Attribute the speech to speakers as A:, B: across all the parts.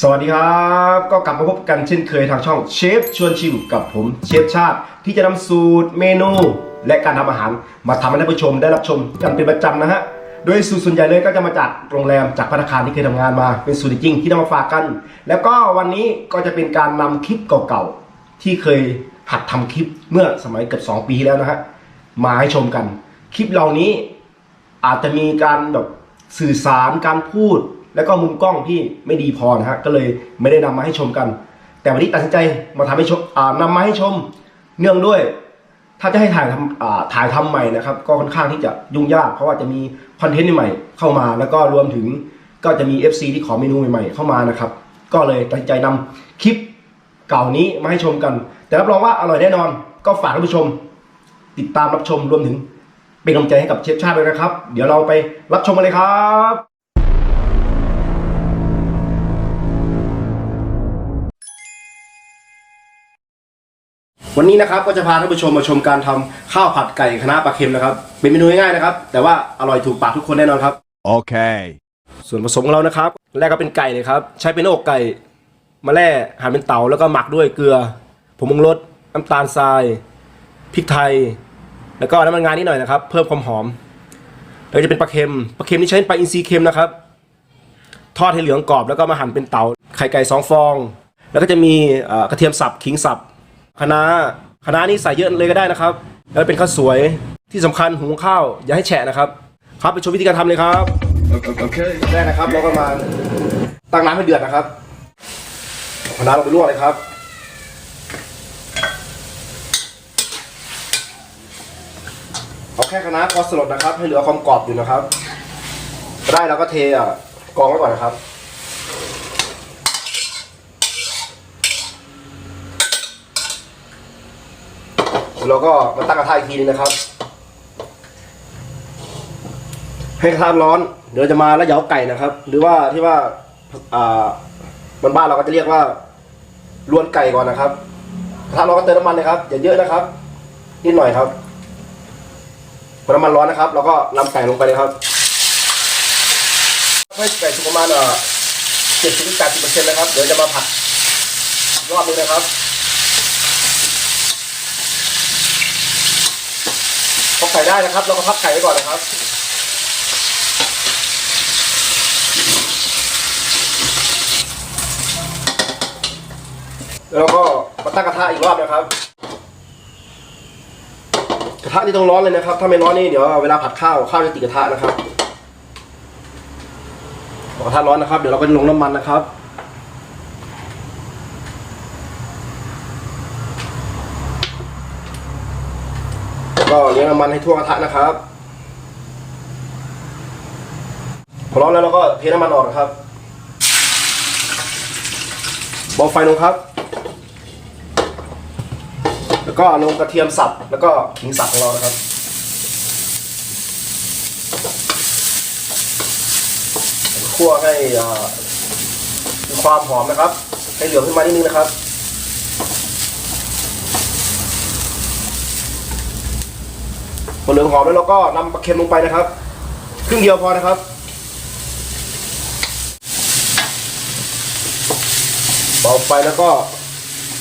A: สวัสดีครับ ก็กลับมาพบกันเช่นเคยทางช่องเชฟชวนชิมกับผมเชฟชาติ ที่จะนำสูตรเมนู และการทำอาหาร มาทำให้ท่านผู้ชมได้รับชมกันเป็นประจำนะฮะโดยสูตรส่วนใหญ่เลยก็จะมาจากโรงแรมจากพัตตาคารที่เคยทำงานมาเป็นสูตรจริงที่นำมาฝากกัน แล้วก็วันนี้ก็จะเป็นการนำคลิปเก่าๆที่เคยหัดทำคลิปเมื่อสมัยเกือบ2 ปีที่แล้วนะฮะมาให้ชมกัน คลิปเหล่านี้อาจจะมีการแบบสื่อสารการพูด แล้วก็มุมกล้องที่ไม่ดีพอนะฮะก็เลยไม่ได้นำมาให้ชมกัน แต่วันนี้ตัดสินใจมาทำให้ชมอ่านำมาให้ชมเนื่องด้วย ถ้าจะให้ถ่ายทำอ่าถ่ายทำใหม่นะครับ ก็ค่อนข้างที่จะยุ่งยาก เพราะว่าจะมีคอนเทนต์ใหม่เข้ามา แล้วก็รวมถึงก็จะมี FC ที่ขอเมนูใหม่ๆเข้ามานะครับ ก็เลยตัดสินใจนำคลิปเก่านี้มาให้ชมกัน แต่รับรองว่าอร่อยแน่นอน ก็ฝากท่านผู้ชม ติดตามรับชมรวมถึงเป็นกำลังใจให้กับเชฟชาติด้วยนะครับ เดี๋ยวเราไปรับชมกันเลยครับ วันนี้นะครับก็จะพาท่านผู้ชมมาชมการทำข้าวผัดไก่คณะน้าปลาเค็มนะครับ เป็นเมนูง่ายๆนะครับ แต่ว่าอร่อยถูกปากทุกคนแน่นอนครับ
B: Okay.
A: ส่วนผสมของเรานะครับ แรกก็เป็นไก่เลยครับ ใช้เป็นอกไก่มาแล่หั่นเป็นเต๋าแล้วก็หมักด้วยเกลือผงปรุงรสน้ำตาลทรายพริกไทย แล้วก็น้ำมันงานิดหน่อยนะครับ เพิ่มความหอมแล้วก็จะเป็นปลาเค็มปลาเค็มนี่ใช้ปลาอินทรีเค็มนะครับ ทอดให้เหลืองกรอบแล้วก็มาหั่นเป็นเต๋าไข่ไก่สองฟอง แล้วก็จะมีเอ่อกระเทียมสับขิงสับ คะน้าคะน้านี่ใส่เยอะเลยก็ได้นะครับ แล้วเป็นข้าวสวยที่สำคัญหุงข้าวอย่าให้แฉะนะครับ ครับไปชมวิธีการทำเลยครับ
B: Okay.
A: แรกนะครับเราก็มาตั้งน้ำให้เดือดนะครับเอาน้ำลงไปลวกเลยครับเอาแค่คณะพอสลดนะครับ ให้เหลือความกรอบอยู่นะครับ ได้แล้วก็เทอะกรองไว้ก่อนนะครับ แล้วก็มาตั้งกระทะอีกทีนึงนะครับ ให้กระทะร้อน เดี๋ยวจะมาแล้วเหยาไก่นะครับ หรือว่าที่ว่าอ่าบนบ้านเราก็จะเรียกว่าลวนไก่ก่อนนะครับกระทะร้อนก็เติมน้ำมันเลยครับอย่าเยอะนะครับนิดหน่อยครับพอน้ำมันร้อนนะครับ เราก็นำไก่ลงไปเลยครับให้ไก่สุกประมาณเอ่อเจ็ดสิบแปดสิบเปอร์เซ็นต์นะครับ เดี๋ยวจะมาผัดรอบนึงนะครับพอ ไก่ได้นะครับ เราก็พักไก่ไว้ก่อนนะครับแล้วเราก็มาตั้งกระทะอีกรอบนะครับ กระทะนี่ต้องร้อนเลยนะครับ ถ้าไม่ร้อนนี่เดี๋ยวเวลาผัดข้าวข้าวจะติดกระทะนะครับพอกระทะร้อนนะครับ เดี๋ยวเราก็จะลงน้ำมันนะครับ แล้ว ก็เลี้ยงน้ำมันให้ทั่วกระทะนะครับพอร้อนแล้วเราก็เทน้ำมันออกนะครับเบาไฟลงครับ แล้วก็ลงกระเทียมสับแล้วก็ขิงสับของเรานะครับคั่วให้ความหอมนะครับ ให้เหลืองขึ้นมานิดนึงนะครับ พอเหลืองหอมแล้วเราก็นำปลาเค็มลงไปนะครับ ครึ่งเดียวพอนะครับ เบาไฟแล้วก็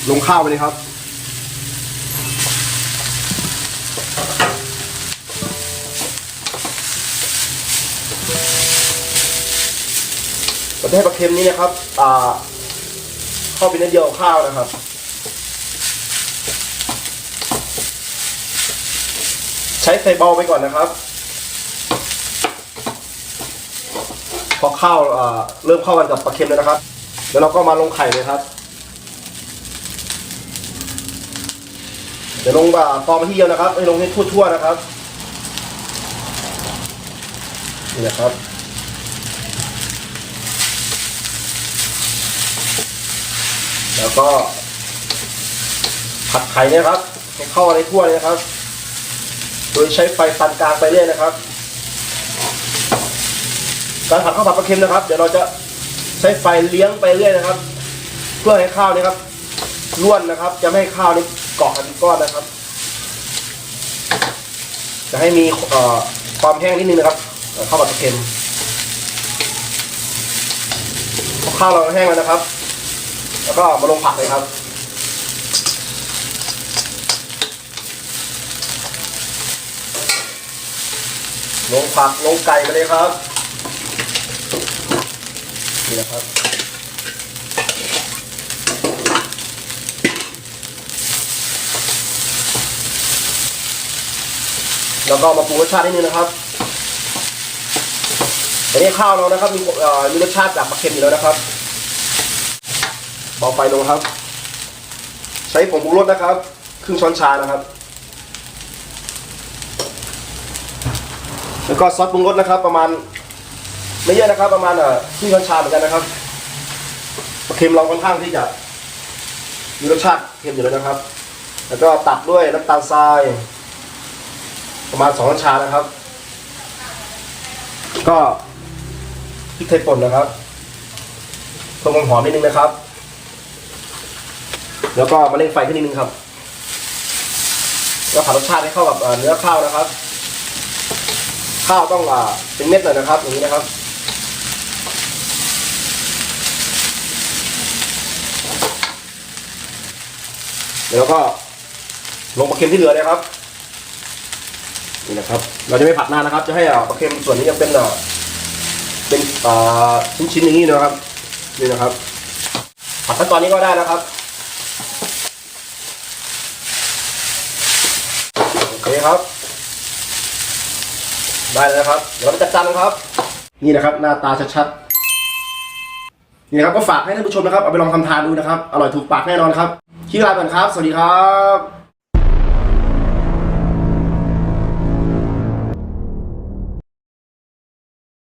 A: ลงข้าวไปเลยครับเราจะให้ปลาเค็มนี้นะครับ อ่า เข้าไปในเดียวข้าวนะครับ ใช้ไฟเบาไปก่อนนะครับ พอข้าวเริ่มเข้ากันกับปลาเค็มแล้วนะครับ แล้วเราก็มาลงไข่เลยครับ เดี๋ยวลงแบบฟองมาที่เดียวนะครับให้ลงให้ทั่วๆนะครับนี่นะครับแล้วก็ผัดไข่เนี่ยครับให้เข้าในทั่วเลยนะครับ โดยใช้ไฟปานกลางไปเรื่อยนะครับ การผัดข้าวผัดปลาเค็มนะครับ เดี๋ยวเราจะใช้ไฟเลี้ยงไปเรื่อยนะครับ เพื่อให้ข้าวนี่ครับร่วนนะครับ จะไม่ให้ข้าวนี่เกาะกันก้อนนะครับ จะให้มีความแห้งนิดนึงนะครับข้าวผัดปลาเค็มข้าวเราแห้งแล้วนะครับ แล้วก็มาลงผักเลยครับ ลงผักลงไก่มาเลยครับ นี่นะครับแล้วก็มาปรุงรสชาตินิดนึงนะครับอันนี้ข้าวเรานะครับมีเอ่อมีรสชาติจากปลาเค็มอยู่แล้วนะครับเบาไฟลงครับ ใช้ผงปรุงรสนะครับ ครึ่งช้อนชานะครับ แล้วก็ซอสปรุงรสนะครับ ประมาณไม่เยอะนะครับ ประมาณเอ่อครึ่ช้อนชาเหมือนกันนะครับปเค็มเราค่อนข้างที่จะมีรสชาติเค็มอยู่แล้วนะครับ แล้วก็ตัดด้วยน้ำตาลทราย ประมาณสองช้อนชานะครับ ก็พริกไทยป่นนะครับเพิ่มความหอมนิดนึงนะครับ แล้วก็มาเร่งไฟขึ้นนิดนึงครับ แล้วผัดรสชาติให้เข้ากับเนื้อข้าวนะครับ ข้าวต้องอ่าเป็นเม็ดหน่อยนะครับอย่างนี้นะครับแล้วก็ลงปลาเค็มที่เหลือเลยครับนี่นะครับ เราจะไม่ผัดนานนะครับ จะให้ปลาเค็มส่วนนี้ยังเป็นเป็นอ่าชิ้นๆอย่างนี้นะครับนี่นะครับ ผัดขั้นตอนนี้ก็ได้นะครับโอเคครับ ได้เลยนะครับ เดี๋ยวเราไปจัดจานกันครับ นี่นะครับหน้าตาชัดๆ นี่นะครับก็ฝากให้ท่านผู้ชมนะครับเอาไปลองทำทานดูนะครับ อร่อยถูกปากแน่นอนครับคิดลาก่อนครับ สวัสดีครับ